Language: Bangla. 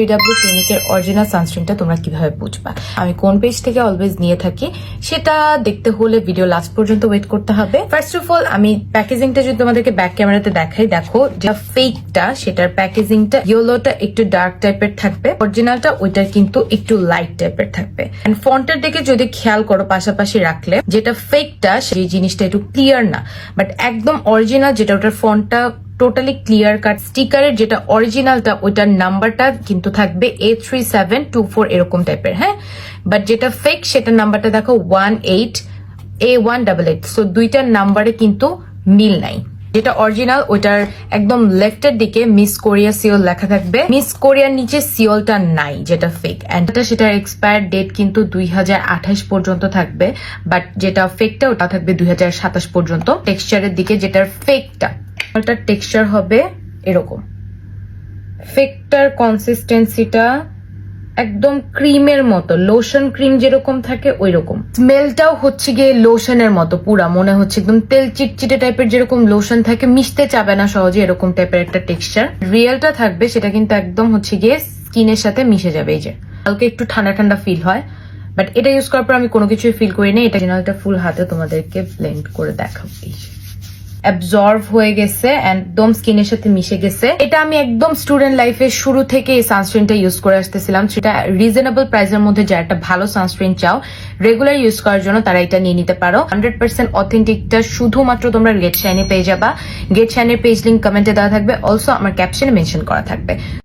পিডাব্লিউ ক্লিনিকের অরিজিনাল সানস্ক্রিনটা তোমরা কীভাবে বুঝবা? আমি কোন পেজ থেকে অলওয়েজ নিয়ে থাকি, সেটা দেখতে হলে ভিডিও লাস্ট পর্যন্ত ওয়েট করতে হবে। ফার্স্ট অফ অল আমি প্যাকেজিংটা যদি তোমাদেরকে ব্যাক ক্যামেরাতে দেখাই, দেখো যে ফেকটা সেটার প্যাকেজিংটা ইয়েলোটা একটু ডার্ক টাইপের থাকবে অরিজিনালটা ওইটার কিন্তু একটু লাইট টাইপের থাকবে। এন্ড ফন্টের দিকে যদি খেয়াল করো পাশাপাশি রাখলে, যেটা ফেকটা সেই জিনিসটা একটু ক্লিয়ার না। বাট একদম অরিজিনাল যেটা ওটার ফন্টটা টোটালি ক্লিয়ার কাট স্টিকারের যেটা অরিজিনালটা ওইটার নাম্বারটা কিন্তু থাকবে A three seven two four এরকম টাইপের হ্যাঁ? বাট যেটা ফেক সেটার নাম্বারটা দেখো one eight A one double eight so দুইটার নাম্বারে কিন্তু মিল নাই। যেটা অরিজিনাল ওইটার একদম লেফটের দিকে মিস কোরিয়া সিওল লেখা থাকবে। মিস কোরিয়ার নিচে সিওলটা নাই, যেটা ফেক এন্ড সেটার এক্সপায়ার ডেট কিন্তু দুই হাজার আঠাশ পর্যন্ত থাকবে। বাট যেটা ফেকটা ওটা থাকবে দুই হাজার সাতাশ পর্যন্ত। টেক্সচারের দিকে যেটার ফেকটা ওটার টেক্সচার হবে এরকম। ফেকটার কনসিস্টেন্সিটা একদম ক্রিমের মতো লোশন ক্রিম যেরকম থাকে ওই রকম স্মেলটাও হচ্ছে গিয়ে লোশনের মতো পুরা, মনে হচ্ছে একদম তেল চিটচিটে টাইপের যেরকম লোশন থাকে, মিশতে চাবে না সহজে এরকম টাইপের একটা টেক্সচার রিয়েলটা থাকবে, সেটা কিন্তু একদম হচ্ছে গিয়ে স্কিনের সাথে মিশে যাবে এই যে। হালকা একটু ঠান্ডা ঠান্ডা ফিল হয় বাট এটা ইউজ করার পর আমি কোনো কিছুই ফিল করি না, এটা জেনারেলটা ফুল হাতে তোমাদেরকে ব্লেন্ড করে দেখাবো। অ্যাবজর্ভ হয়ে গেছে একদম স্কিনের সাথে মিশে গেছে। এটা আমি একদম স্টুডেন্ট লাইফের শুরু থেকে এই সানস্ক্রিনটা ইউজ করে আসতেছিলাম। সেটা রিজনেবল প্রাইসের মধ্যে যারা একটা ভালো সানস্ক্রিন চাও রেগুলার ইউজ করার জন্য তারা এটা নিয়ে নিতে পারো। হান্ড্রেড পার্সেন্ট অথেন্টিকটা শুধুমাত্র তোমরা গেট শাইনে পেয়ে যাবা। গেট শাইনের পেজ লিঙ্ক কমেন্টে দেওয়া থাকবে। অলসো আমার ক্যাপশনে মেনশন করা থাকবে।